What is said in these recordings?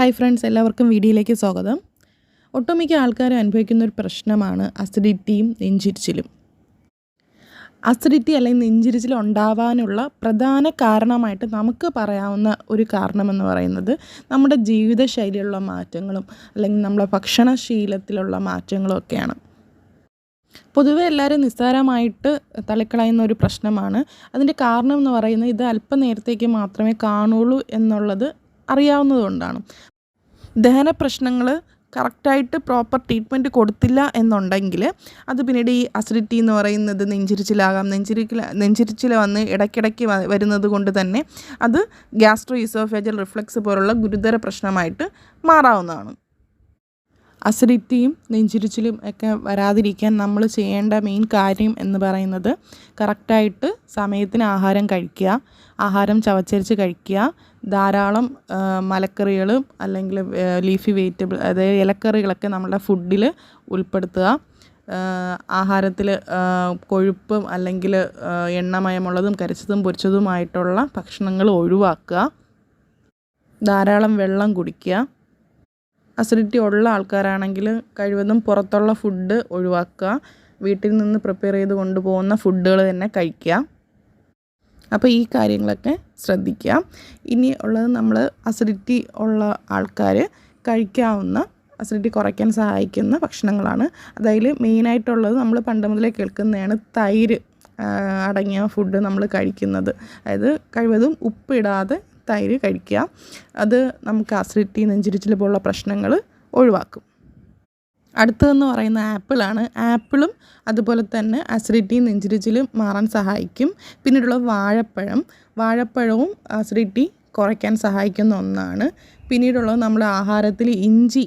Hi friends എല്ലാവർക്കും വീഡിയോയിലേക്ക് സ്വാഗതം. ഒട്ടുമിക്ക ആൾക്കാരും അനുഭവിക്കുന്ന ഒരു പ്രശ്നമാണ് അസിഡിറ്റിയും നെഞ്ചിരിച്ചിലും. അസിഡിറ്റി അല്ലെങ്കിൽ നെഞ്ചിരിച്ചിൽ ഉണ്ടാവാനുള്ള പ്രധാന കാരണമായിട്ട് നമുക്ക് പറയാവുന്ന ഒരു കാരണമെന്ന് പറയുന്നത് നമ്മുടെ ജീവിതശൈലിയിലുള്ള മാറ്റങ്ങളും അല്ലെങ്കിൽ നമ്മുടെ ഭക്ഷണശീലത്തിലുള്ള മാറ്റങ്ങളും ഒക്കെയാണ്. പൊതുവെ എല്ലാവരും നിസ്സാരമായിട്ട് തള്ളിക്കളയുന്ന ഒരു പ്രശ്നമാണ്. അതിന്റെ കാരണം എന്ന് പറയുന്നത് ഇത് അല്പനേരത്തേക്ക് മാത്രമേ കാണുള്ളൂ എന്നുള്ളത് അറിയാവുന്നതുകൊണ്ടാണ്. ദഹന പ്രശ്നങ്ങൾ കറക്റ്റായിട്ട് പ്രോപ്പർ ട്രീറ്റ്മെന്റ് കൊടുത്തില്ല എന്നുണ്ടെങ്കിൽ അത് പിന്നീട് ഈ അസിഡിറ്റി എന്ന് പറയുന്നത് നെഞ്ചിരിച്ചിലാകാം നെഞ്ചിരിക്കൽ നെഞ്ചിരിച്ചിൽ വന്ന് ഇടയ്ക്കിടയ്ക്ക് വരുന്നത് കൊണ്ട് തന്നെ അത് ഗ്യാസ്ട്രോ ഇസോഫേജൽ റിഫ്ലക്സ് പോലുള്ള ഗുരുതര പ്രശ്നമായിട്ട് മാറാവുന്നതാണ്. അസിഡിറ്റിയും നെഞ്ചിരിച്ചിലും ഒക്കെ വരാതിരിക്കാൻ നമ്മൾ ചെയ്യേണ്ട മെയിൻ കാര്യം എന്ന് പറയുന്നത് കറക്റ്റായിട്ട് സമയത്തിന് ആഹാരം കഴിക്കുക ആഹാരം ചവച്ചരിച്ച് കഴിക്കുക ധാരാളം മലക്കറികളും അല്ലെങ്കിൽ ലീഫി വെജിറ്റബിൾ അതായത് ഇലക്കറികളൊക്കെ നമ്മുടെ ഫുഡിൽ ഉൾപ്പെടുത്തുക. ആഹാരത്തിൽ കൊഴുപ്പും അല്ലെങ്കിൽ എണ്ണമയമുള്ളതും കരിച്ചതും പൊരിച്ചതുമായിട്ടുള്ള ഭക്ഷണങ്ങൾ ഒഴിവാക്കുക. ധാരാളം വെള്ളം കുടിക്കുക. അസിഡിറ്റി ഉള്ള ആൾക്കാരാണെങ്കിൽ കഴിവതും പുറത്തുള്ള ഫുഡ് ഒഴിവാക്കുക. വീട്ടിൽ നിന്ന് പ്രിപ്പയർ ചെയ്ത് കൊണ്ടുപോകുന്ന ഫുഡുകൾ തന്നെ കഴിക്കുക. അപ്പോൾ ഈ കാര്യങ്ങളൊക്കെ ശ്രദ്ധിക്കുക. ഇനി ഉള്ളത് നമ്മൾ അസിഡിറ്റി ഉള്ള ആൾക്കാർ കഴിക്കാവുന്ന അസിഡിറ്റി കുറയ്ക്കാൻ സഹായിക്കുന്ന ഭക്ഷണങ്ങളാണ്. അതായത് മെയിനായിട്ടുള്ളത് നമ്മൾ പണ്ട് മുതലേ കേൾക്കുന്നതാണ് തൈര് അടങ്ങിയ ഫുഡ് നമ്മൾ കഴിക്കുന്നത്. അതായത് കഴിവതും ഉപ്പിടാതെ തൈര് കഴിക്കുക. അത് നമുക്ക് അസിഡിറ്റി നെഞ്ചിരിച്ചിൽ പോലുള്ള പ്രശ്നങ്ങൾ ഒഴിവാക്കും. അടുത്തതെന്ന് പറയുന്ന ആപ്പിളാണ്. ആപ്പിളും അതുപോലെ തന്നെ അസിഡിറ്റിയും നെഞ്ചിരിച്ചിലും മാറാൻ സഹായിക്കും. പിന്നീടുള്ള വാഴപ്പഴം. വാഴപ്പഴവും അസിഡിറ്റി കുറയ്ക്കാൻ സഹായിക്കുന്ന ഒന്നാണ്. പിന്നീടുള്ളത് നമ്മുടെ ആഹാരത്തിൽ ഇഞ്ചി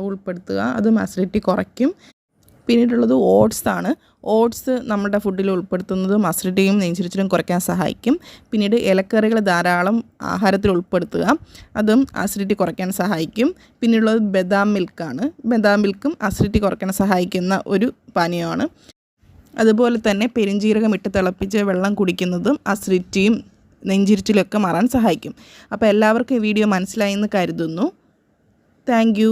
ഉൾപ്പെടുത്തുക. അതും അസിഡിറ്റി കുറയ്ക്കും. പിന്നീടുള്ളത് ഓട്സ് ആണ്. ഓട്സ് നമ്മുടെ ഫുഡിൽ ഉൾപ്പെടുത്തുന്നതും അസിഡിറ്റിയും നെഞ്ചിരിച്ചിലും കുറയ്ക്കാൻ സഹായിക്കും. പിന്നീട് ഇലക്കറികൾ ധാരാളം ആഹാരത്തിൽ ഉൾപ്പെടുത്തുക. അതും അസിഡിറ്റി കുറയ്ക്കാൻ സഹായിക്കും. പിന്നീടുള്ളത് ബദാം മിൽക്കാണ് ബദാം മിൽക്കും അസിഡിറ്റി കുറയ്ക്കാൻ സഹായിക്കുന്ന ഒരു പാനീയമാണ്. അതുപോലെ തന്നെ പെരിഞ്ജീരകം ഇട്ട് തിളപ്പിച്ച് വെള്ളം കുടിക്കുന്നതും അസിഡിറ്റിയും നെഞ്ചിരിച്ചിലൊക്കെ മാറാൻ സഹായിക്കും. അപ്പോൾ എല്ലാവർക്കും ഈ വീഡിയോ മനസ്സിലായി എന്ന് കരുതുന്നു. താങ്ക്